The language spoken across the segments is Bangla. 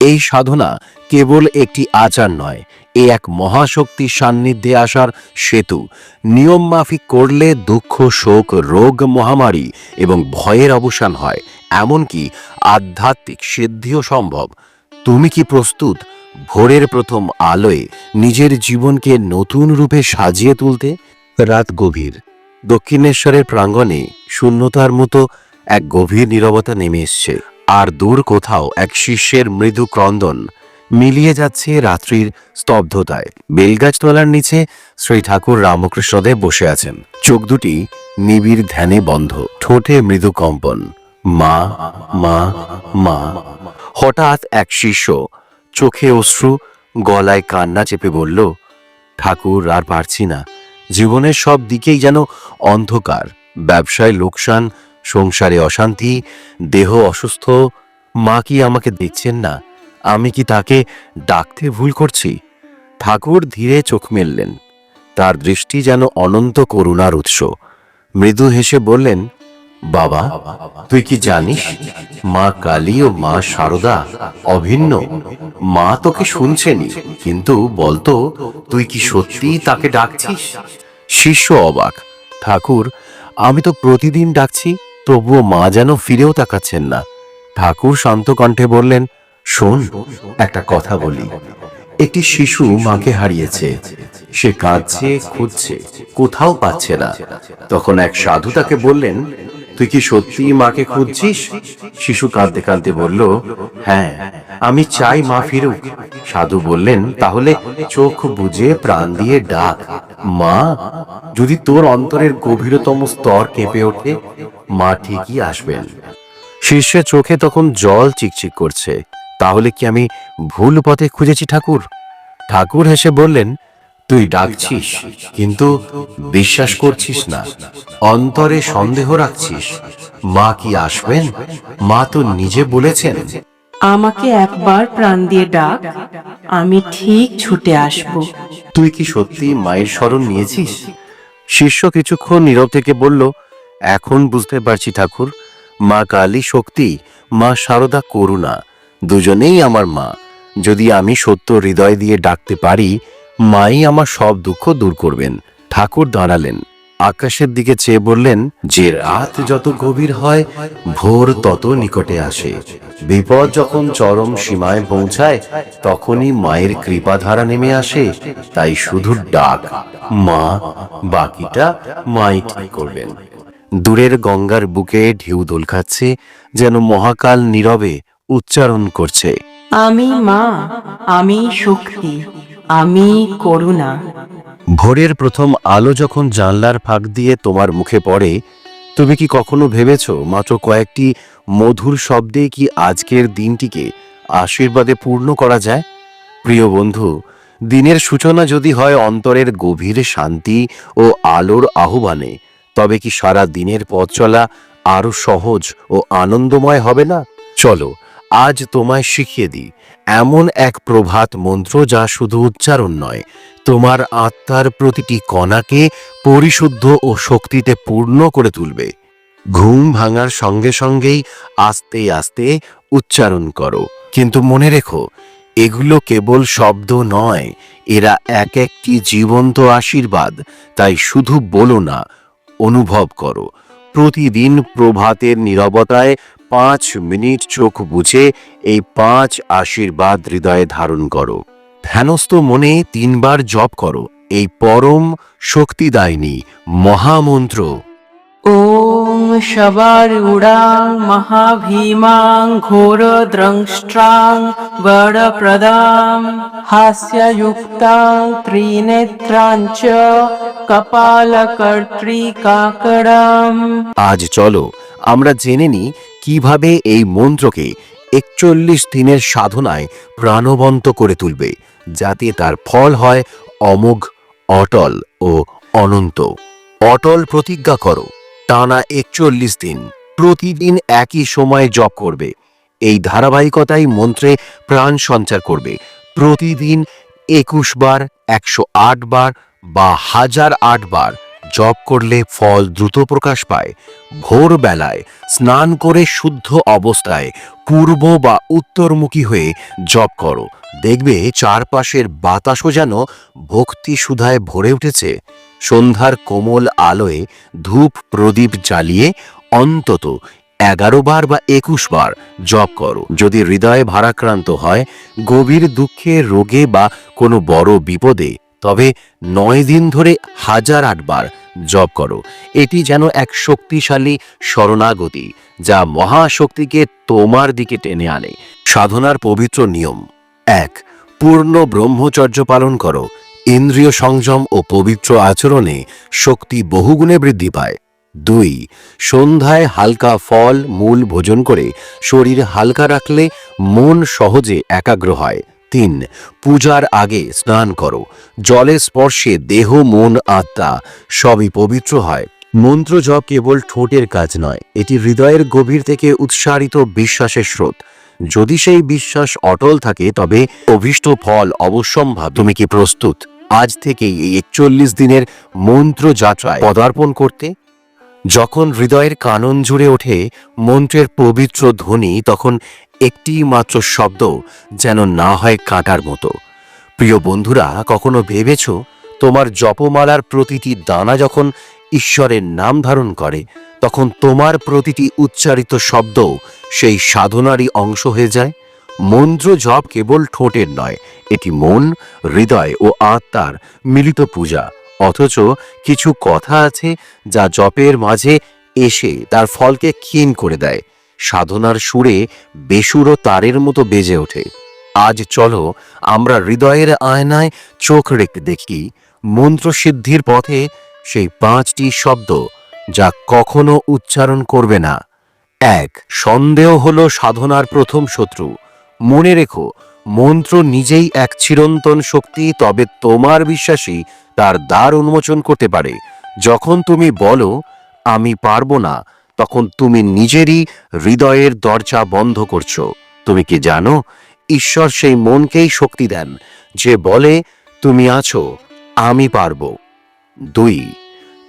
এই সাধনা কেবল একটি আচার নয়, এ এক মহাশক্তির সান্নিধ্যে আসার সেতু। নিয়ম মাফিক করলে দুঃখ, শোক, রোগ, মহামারী এবং ভয়ের অবসান হয়, এমনকি আধ্যাত্মিক সিদ্ধিও সম্ভব। তুমি কি প্রস্তুত ভোরের প্রথম আলোয় নিজের জীবনকে নতুন রূপে সাজিয়ে তুলতে? রাত গভীর। দক্ষিণেশ্বরের প্রাঙ্গণে শূন্যতার মতো এক গভীর নীরবতা নেমে এসছে। আর দূর কোথাও এক শিষ্যের মৃদু ক্রন্দন মিলিয়ে যাচ্ছে রাত্রির স্তব্ধতায়। বেলগাছতলার নিচে শ্রী ঠাকুর রামকৃষ্ণদেব বসে আছেন। চোখ দুটি নিবিড় ধ্যানে বন্ধ। ঠোঁটে মৃদু কম্পন। মা মা মা। হঠাৎ এক শিষ্য চোখে অশ্রু, গলায় কান্না চেপে বলল, ঠাকুর, আর পারছি না। জীবনের সব দিকেই যেন অন্ধকার। ব্যবসায় লোকসান সংসারে অশান্তি, দেহ অসুস্থ, মা কি আমাকে দেখছেন না? আমি কি তাকে ডাকতে ভুল করছি? ঠাকুর ধীরে চোখ মেললেন। তার দৃষ্টি যেন অনন্ত করুণার উৎস। মৃদু হেসে বললেন, বাবা, তুই কি জানিস? মা কালী ও মা শারদা অভিন্ন। মা তোকে শুনছেনি কিন্তু বলতো, তুই কি সত্যি তাকে ডাকছিস? শিষ্য অবাক, ঠাকুর, আমি তো প্রতিদিন ডাকছি। তবুও মা যেন ফিরেও তাকাচ্ছেন না। ঠাকুর শান্ত কণ্ঠে বললেন, শোন, একটা কথা বলি। একটি শিশু মাকে হারিয়েছে। সে কাঁদছে, খুঁজছে, কোথাও পাচ্ছে না। তখন এক সাধু তাকে বললেন, তুই কি সত্যি মাকে খুঁজছিস? শিশু কাঁদতে কাঁদতে বলল হ্যাঁ আমি চাই মা ফিরুক। সাধু বললেন, তাহলে চোখ বুঝে প্রাণ দিয়ে ডাক। মা, যদি তোর অন্তরের গভীরতম স্তর কেঁপে ওঠে মা ঠিকই আসবেন। শিষ্যের চোখে তখন জল চিকচিক করছে। তাহলে কি আমি ভুল পথে খুঁজেছি ঠাকুর? ঠাকুর হেসে বললেন তুই ডাকছিস কিন্তু বিশ্বাস করছিস না। অন্তরে সন্দেহ রাখছিস। মা কি আসবেন? মা তো নিজে বলেছেন। আমাকে একবার প্রাণ দিয়ে ডাক আমি ঠিক ছুটে আসব। তুই কি সত্যি মায়ের স্মরণ নিয়েছিস? শিষ্য কিছুক্ষণ নীরব থেকে বলল এখন বুঝতে পারছি ঠাকুর, মা কালী শক্তি, মা শারদা করুণা, দুজনেই আমার মা। যদি আমি সত্য হৃদয় দিয়ে ডাকতে পারি, মাই আমার সব দুঃখ দূর করবেন। ঠাকুর দাঁড়ালেন। আকাশের দিকে চেয়ে বললেন, যে রাত যত গভীর হয়, ভোর তত নিকটে আসে। বিপদ যখন চরম সীমায় পৌঁছায়, তখনই মায়ের কৃপাধারা নেমে আসে। তাই শুধু ডাক, মা, বাকিটা মাই ঠিক করবেন। দূরের গঙ্গার বুকে ঢেউ দোল খাচ্ছে যেন মহাকাল নীরবে উচ্চারণ করছে। আমি মা আমি শক্তি আমি করুণা। ভোরের প্রথম আলো যখন জানলার ফাঁক দিয়ে তোমার মুখে পড়ে তুমি কি কখনো ভেবেছো মাত্র কয়েকটি মধুর শব্দে কি আজকের দিনটিকে আশীর্বাদে পূর্ণ করা যায়? প্রিয় বন্ধু দিনের সূচনা যদি হয় অন্তরের গভীর শান্তি ও আলোর আহ্বানে তবে কি সারা দিনের পথ চলা আরও সহজ ও আনন্দময় হবে না? চলো, আজ তোমায় শিখিয়ে দিই, এমন এক প্রভাত মন্ত্র যা শুধু উচ্চারণ নয়, তোমার আত্মার প্রতিটি কণাকে পরিশুদ্ধ ও শক্তিতে পূর্ণ করে তুলবে। ঘুম ভাঙার সঙ্গে সঙ্গেই আস্তে আস্তে উচ্চারণ করো। কিন্তু মনে রেখো, এগুলো কেবল শব্দ নয়, এরা এক একটি জীবন্ত আশীর্বাদ, তাই শুধু বলো না অনুভব করো। প্রতিদিন প্রভাতের নীরবতায় পাঁচ মিনিট চোখ বুঝে এই পাঁচ আশীর্বাদ হৃদয়ে ধারণ করো। ধ্যানস্থ মনে তিনবার জপ করো। এই পরম শক্তিদায়িনী মহামন্ত্র। ওম শবারূঢ়াং মহাভীমাং ঘোরদ্রংষ্ট্রাং বরপ্রদাং হাস্যযুক্তাং ত্রিনেত্রাং চ কপালকর্ত্রিকাকরম আজ চলো আমরা জেনে নিই কীভাবে এই মন্ত্রকে একচল্লিশ দিনের সাধনায় প্রাণবন্ত করে তুলবে, যাতে তার ফল হয় অমোঘ, অটল ও অনন্ত। অটল প্রতিজ্ঞা করো। টানা একচল্লিশ দিন। প্রতিদিন একই সময়ে জপ করবে। এই ধারাবাহিকতাই মন্ত্রে প্রাণ সঞ্চার করবে। প্রতিদিন একুশ বার, একশো আট বার বা হাজার আট বার জপ করলে ফল দ্রুত প্রকাশ পায়। ভোরবেলায় স্নান করে শুদ্ধ অবস্থায় পূর্ব বা উত্তরমুখী হয়ে জপ করো। দেখবে চারপাশের বাতাসও যেন ভক্তি সুধায় ভরে উঠেছে। সন্ধ্যার কোমল আলোয় ধূপ প্রদীপ জ্বালিয়ে অন্তত এগারো বার বা একুশ বার জপ করো। যদি হৃদয়ে ভারাক্রান্ত হয়, গভীর দুঃখে, রোগে বা কোনো বড় বিপদে, তবে নয় দিন ধরে হাজার আটবার জপ করো। এটি যেন এক শক্তিশালী শরণাগতি, যা মহাশক্তিকে তোমার দিকে টেনে আনে। সাধনার পবিত্র নিয়ম, এক, পূর্ণ ব্রহ্মচর্য পালন করো। ইন্দ্রিয় সংযম ও পবিত্র আচরণে শক্তি বহুগুণে বৃদ্ধি পায়। দুই, সন্ধ্যায় হালকা ফল, মূল ভোজন করে শরীর হালকা রাখলে মন সহজে একাগ্র হয়। তিন, পূজার আগে স্নান করো। জলের স্পর্শে দেহ, মন, আত্মা সবই পবিত্র হয়। মন্ত্র জপ কেবল ঠোঁটের কাজ নয়, এটি হৃদয়ের গভীর থেকে উৎসারিত বিশ্বাসের স্রোত। যদি সেই বিশ্বাস অটল থাকে, তবে অভীষ্ট ফল অবশ্যম্ভাব। তুমি কি প্রস্তুত? আজ থেকেই এই একচল্লিশ দিনের মন্ত্র যাত্রায় পদার্পণ করতে? যখন হৃদয়ের কানন জুড়ে ওঠে মন্ত্রের পবিত্র ধ্বনি, তখন একটি মাত্র শব্দ যেন না হয় কাঁটার মতো। প্রিয় বন্ধুরা, কখনো ভেবেছ তোমার জপমালার প্রতিটি দানা যখন ঈশ্বরের নাম ধারণ করে তখন তোমার প্রতিটি উচ্চারিত শব্দ সেই সাধনারই অংশ হয়ে যায়। মন্ত্র জপ কেবল ঠোঁটের নয়, এটি মন, হৃদয় ও আত্মার মিলিত পূজা। অথচ কিছু কথা আছে যা জপের মাঝে এসে তার ফলকে ক্ষীণ করে দেয়। সাধনার সুরে বেসুরো তারের মতো বেজে ওঠে। আজ চলো আমরা হৃদয়ের আয়নায় চোখ রেখে দেখি। মন্ত্রসিদ্ধির পথে সেই পাঁচটি শব্দ যা কখনো উচ্চারণ করবে না। এক, সন্দেহ হল সাধনার প্রথম শত্রু। মনে রেখো, মন্ত্র নিজেই এক চিরন্তন শক্তি, তবে তোমার বিশ্বাসী তার দ্বার উন্মোচন করতে পারে। যখন তুমি বলো, আমি পারব না, তখন তুমি নিজেরই হৃদয়ের দরজা বন্ধ করছ। তুমি কি জানো? ঈশ্বর সেই মনকেই শক্তি দেন। যে বলে, তুমি আছো, আমি পারব। দুই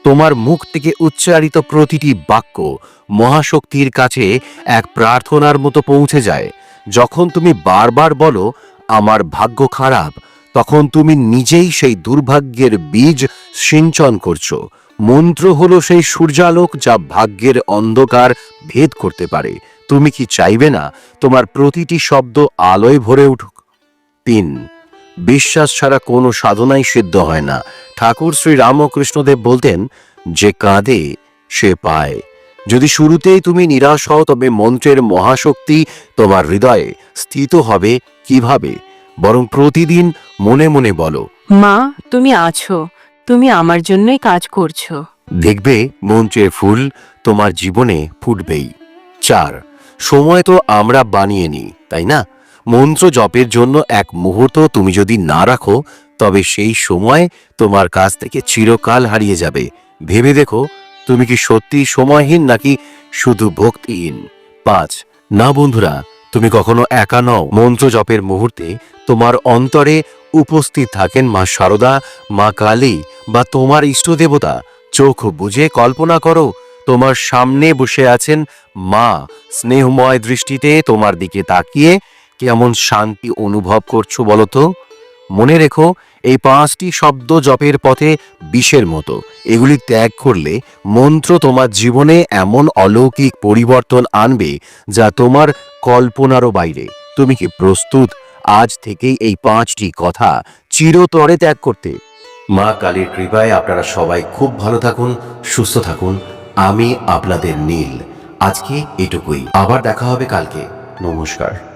তোমার মুখ থেকে উচ্চারিত প্রতিটি বাক্য মহাশক্তির কাছে এক প্রার্থনার মতো পৌঁছে যায়। যখন তুমি বারবার বলো, আমার ভাগ্য খারাপ, তখন তুমি নিজেই সেই দুর্ভাগ্যের বীজ সিঞ্চন করছ। মন্ত্র হলো সেই সূর্যালোক যা ভাগ্যের অন্ধকার ভেদ করতে পারে। তুমি কি চাইবে না তোমার প্রতিটি শব্দ আলোয় ভরে উঠুক? তিন, বিশ্বাস ছাড়া কোনো সাধনাই সিদ্ধ হয় না। ঠাকুর শ্রী রামকৃষ্ণদেব বলতেন যে কাঁদে সে পায়। যদি শুরুতেই তুমি নিরাশ হও তবে মন্ত্রের মহাশক্তি তোমার হৃদয়ে স্থিত হবে কীভাবে? বরং প্রতিদিন মনে মনে বলো। মা তুমি আছো। তুমি আমার জন্যই কাজ করছ। দেখবে মন্ত্রের ফুল তোমার জীবনে ফুটবেই। চার সময় তো আমরা বানিয়ে নিই তাই না? মন্ত্র জপের জন্য এক মুহূর্ত তুমি যদি না রাখো তবে সেই সময় তোমার কাছ থেকে চিরকাল হারিয়ে যাবে। ভেবে দেখো, তুমি কি সত্যি সময়হীন নাকি শুধু ভক্তিহীন? পাঁচ, না বন্ধুরা, তুমি কখনো একা নও। মন্ত্র জপের মুহূর্তে তোমার অন্তরে উপস্থিত থাকেন মা শারদা মা কালী বা তোমার ইষ্টদেবতা চোখ বুঝে কল্পনা করো, তোমার সামনে বসে আছেন মা। স্নেহময় দৃষ্টিতে তোমার দিকে তাকিয়ে কেমন শান্তি অনুভব করছ বলো তো? মনে রেখো এই পাঁচটি শব্দ জপের পথে বিষের মতো। এগুলি ত্যাগ করলে মন্ত্র তোমার জীবনে এমন অলৌকিক পরিবর্তন আনবে যা তোমার কল্পনারও বাইরে। তুমি কি প্রস্তুত আজ থেকেই এই পাঁচটি কথা চিরতরে ত্যাগ করতে? মা কালীর কৃপায় আপনারা সবাই খুব ভালো থাকুন, সুস্থ থাকুন। আমি আপনাদের নীল। আজকে এটুকুই। আবার দেখা হবে কালকে। নমস্কার।